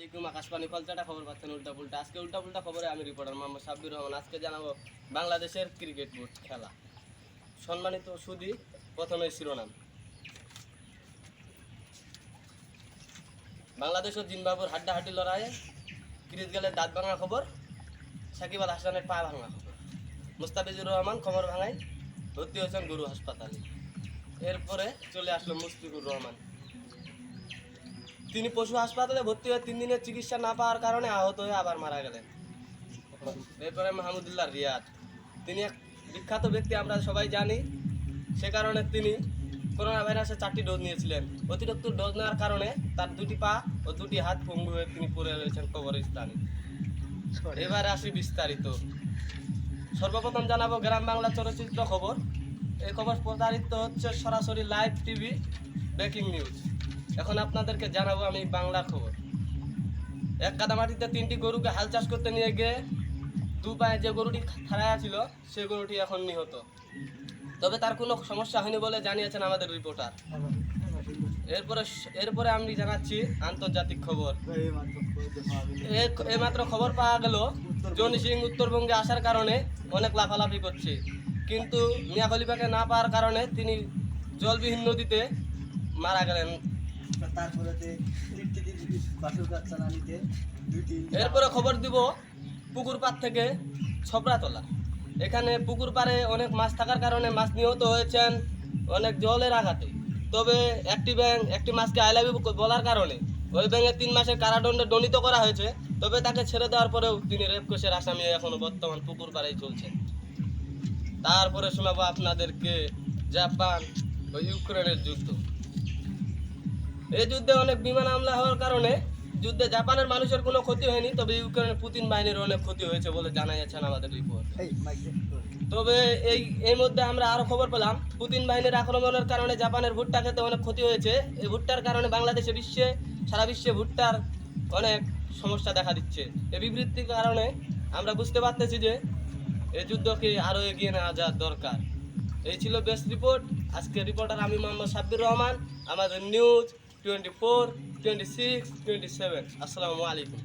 আলাইকুম আকাশবাণী কলচাটা খবর পাচ্ছেন উল্টা আজকে উল্টা পুল্টা খবরে আমি রিপোর্টার মোহাম্মদ সাব্বির রহমান। আজকে জানাব বাংলাদেশের ক্রিকেট বোর্ড খেলা। সম্মানিত সুদী প্রথমে শিরোনাম। বাংলাদেশ ও জিম্বাবুর হাড্ডাহাড্ডি লড়াইয়ে ক্রিস গেলের দাঁত ভাঙা খবর, সাকিব আল হাসানের পা ভাঙা খবর। মুস্তাফিজুর রহমান খবর ভাঙায় ভর্তি হয়েছেন গুরু হাসপাতালে। এরপরে চলে আসলো মুস্তিকুর রহমান। তিনি পশু হাসপাতালে ভর্তি হয়ে তিন দিনের চিকিৎসা না পাওয়ার কারণে আহত হয়ে আবার মারা গেলেন। এরপরে মাহমুদুল্লাহ রিয়াদ। তিনি এক বিখ্যাত ব্যক্তি আমরা সবাই জানি। সে কারণে তিনি করোনা ভাইরাসের চারটি ডোজ নিয়েছিলেন। অতিরিক্ত ডোজ নেওয়ার কারণে তার দুটি পা ও দুটি হাত পঙ্গু হয়ে তিনি পড়ে রয়েছেন কবরস্থানে। এবার আসি বিস্তারিত। সর্বপ্রথম জানাব গ্রাম বাংলা চলচ্চিত্র খবর। এই খবর প্রচারিত হচ্ছে সরাসরি লাইভ টিভি ব্রেকিং নিউজ। এখন আপনাদেরকে জানাব আমি বাংলা খবর। এক কাদামাটিতে তিনটি গরুকে হাল চাষ করতে নিয়ে গিয়ে দু পায়ে যে গরুটি খাড়ায়া ছিল সেই গরুটি এখন নিহত। তবে তার কোনো সমস্যা হয়নি বলে জানিয়েছেন আমাদের রিপোর্টার। এরপরে এরপরে আমি জানাচ্ছি আন্তর্জাতিক খবর। এইমাত্র খবর পাওয়া গেল, জনি সিং উত্তরবঙ্গে আসার কারণে অনেক লাফালাফি করছে। কিন্তু মিয়া খলিফাকে না পাওয়ার কারণে তিনি জলবিহীন নদীতে মারা গেলেন। তারপরে বাসুর বাচ্চা নানিতে দুই তিন এরপরে খবর দিব পুকুর পাড় থেকে ছপড়াতলা এখানে পুকুর পাড়ে অনেক মাছ থাকার কারণে মাছ নিহত হয়েছেন অনেক জলের আঘাতে। তবে একটি ব্যাঙ একটি মাছকে আই লাভ বলার কারণে ওই ব্যাঙে তিন মাসের কারাদণ্ডে দণ্ডিত করা হয়েছে। তবে তাকে ছেড়ে দেওয়ার পরেও তিনি রেপ কেসের আসামি এখনও বর্তমান পুকুর পাড়েই চলছেন। তারপরে শোনাবো আপনাদেরকে জাপান ও ইউক্রেনের যুদ্ধ। এই যুদ্ধে অনেক বিমান হামলা হওয়ার কারণে যুদ্ধে জাপানের মানুষের কোনো ক্ষতি হয়নি তবে ইউক্রেনের পুতিন বাহিনীর অনেক ক্ষতি হয়েছে বলে জানা যাচ্ছেন আমাদের রিপোর্ট। তবে এই এই মধ্যে আমরা আরও খবর পেলাম পুতিন বাহিনীর আক্রমণের কারণে জাপানের ভুট্টা খেতে অনেক ক্ষতি হয়েছে। এই ভুট্টার কারণে বাংলাদেশে বিশ্বে সারা বিশ্বে ভুট্টার অনেক সমস্যা দেখা দিচ্ছে। এই বিবৃতির কারণে আমরা বুঝতে পারতেছি যে এই যুদ্ধকে আরও এগিয়ে নেওয়া যাওয়ার দরকার। এই ছিল বেস্ট রিপোর্ট আজকে রিপোর্টার আমি মোহাম্মদ সাব্বির রহমান। আমাদের news twenty four twenty six twenty seven আসসালামু আলাইকুম